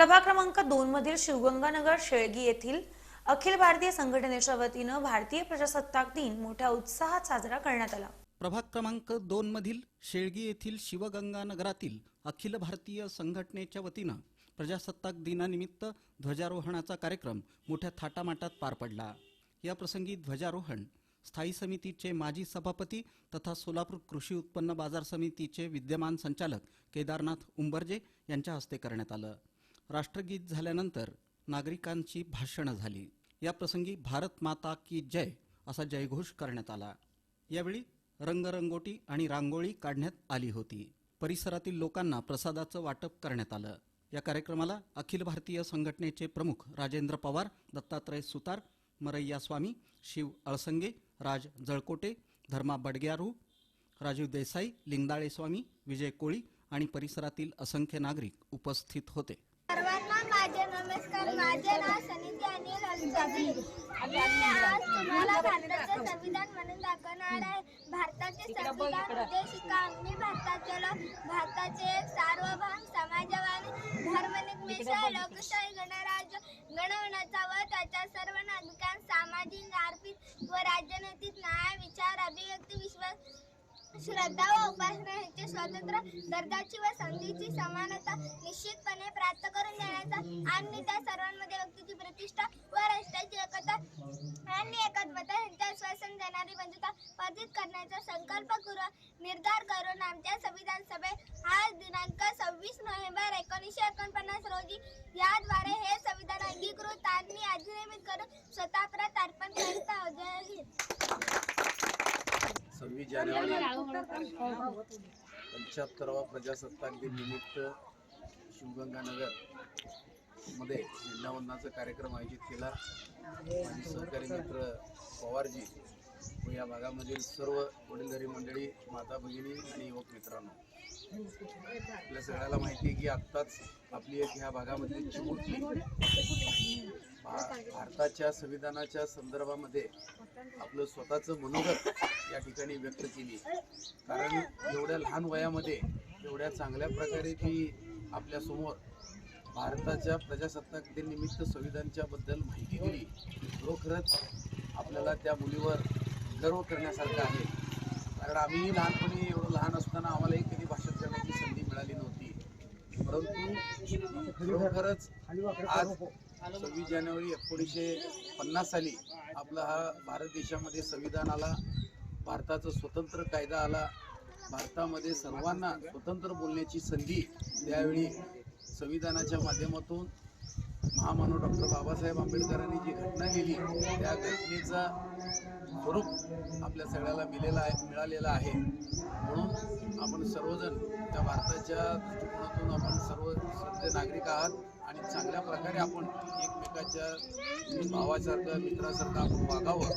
प्रभाग क्रमांक दोन मधील शिवगंगानगर शेळगी येथील अखिल भारतीय संघटनेच्या वतीनं भारतीय प्रजासत्ताक दिन मोठ्या उत्साहात साजरा करण्यात आला. प्रभाग क्रमांक दोन मधील शेळगी येथील शिवगंगानगरातील अखिल भारतीय संघटनेच्या वतीनं प्रजासत्ताक दिनानिमित्त ध्वजारोहणाचा कार्यक्रम मोठ्या थाटामाटात पार पडला. या प्रसंगी ध्वजारोहण स्थायी समितीचे माजी सभापती तथा सोलापूर कृषी उत्पन्न बाजार समितीचे विद्यमान संचालक केदारनाथ उंबरजे यांच्या हस्ते करण्यात आलं. राष्ट्रगीत झाल्यानंतर नागरिकांची भाषणं झाली. या प्रसंगी भारत माता की जय असा जयघोष करण्यात आला. यावेळी रंगरंगोटी आणि रांगोळी काढण्यात आली होती. परिसरातील लोकांना प्रसादाचं वाटप करण्यात आलं. या कार्यक्रमाला अखिल भारतीय संघटनेचे प्रमुख राजेंद्र पवार दत्तात्रय सुतार मरय्या स्वामी शिव अळसंगे राज जळकोटे धर्मा बडग्यारू राजीव देसाई लिंगदाळे स्वामी विजय कोळी आणि परिसरातील असंख्य नागरिक उपस्थित होते. माझे नमस्कार. माझे नाव सनिधी अनिल मी आज तुम्हाला भारताचे संविधान म्हणून दाखवणार आहे. भारताचे संविधान उद्देशिका मी भारताचे लोक. भारताचे एक सार्वभौम समाजवादी धर्मनिरपेक्ष लोकशाही गणराज्य घडवण्याचा व त्याच्या सर्व नागरिकांना सामाजिक आर्थिक व राजनैतिक श्रद्धा व उपासना यांचे स्वतंत्र दर्जाची व संधीची समानता निश्चितपणे प्राप्त करून देण्याचा आणि त्या सर्वांमध्ये व्यक्तीची प्रतिष्ठा व राष्ट्राची एकता आणि एकात्मता यांच्या श्वसन देणारी बंधुता पदित करण्याचा संकल्प करून निर्धार करून आमच्या संविधान सभेत आज दिनांक सव्वीस नोव्हेंबर एकोणीसशे एकोणपन्नास रोजी याद्वारे हे संविधान अंगीकृत आणि अधिनियमित करून स्वतः प्रत अर्पण करत आहोत जय हिंद सव्वीस जानेवारी पंच्याहत्तरावा प्रजासत्ताक दिन निमित्त शिवगंगानगरमध्ये झेंडावंदनाचा कार्यक्रम आयोजित केला. माझे सहकारी मित्र पवारजी व या भागामधील सर्व वडीलधारी मंडळी माता भगिनी आणि युवक मित्रांनो. आपल्या सगळ्याला माहिती आहे की आत्ताच आपली एक ह्या भागामधली चिमुटली. भारताच्या संविधानाच्या संदर्भामध्ये आपलं स्वतःचं मनोगत या ठिकाणी व्यक्त केली. कारण एवढ्या लहान वयामध्ये एवढ्या चांगल्या प्रकारे ती आपल्यासमोर भारताच्या प्रजासत्ताक दिननिमित्त संविधानच्या बद्दल माहिती दिली. खरोखरच आपल्याला त्या मुलीवर गर्व करण्यासारखं आहे. कारण आम्हीही लहानपणी एवढं लहान असताना आम्हालाही कधी भाषण करण्याची संधी मिळाली नव्हती. परंतु खरोखरच आज सव्वीस जानेवारी एकोणीसशे पन्नास साली आपला हा भारत देशामध्ये संविधान आला भारताचा स्वतंत्र कायदा आला भारतामध्ये सर्वांना स्वतंत्र बोलण्याची संधी त्यावेळी संविधानाच्या माध्यमातून महामानव डॉक्टर बाबासाहेब आंबेडकरांनी जी घटना लिहिली त्या घटनेचा स्वरूप आपल्या सगळ्याला मिलेला आहे मिळालेला आहे. म्हणून आपण सर्वजण त्या भारताच्या दृष्टिकोनातून आपण सर्व सभ्य नागरिक आहात आणि चांगल्या प्रकारे आपण एकमेकाच्या भावासारखं मित्रासारखं आपण वागावं.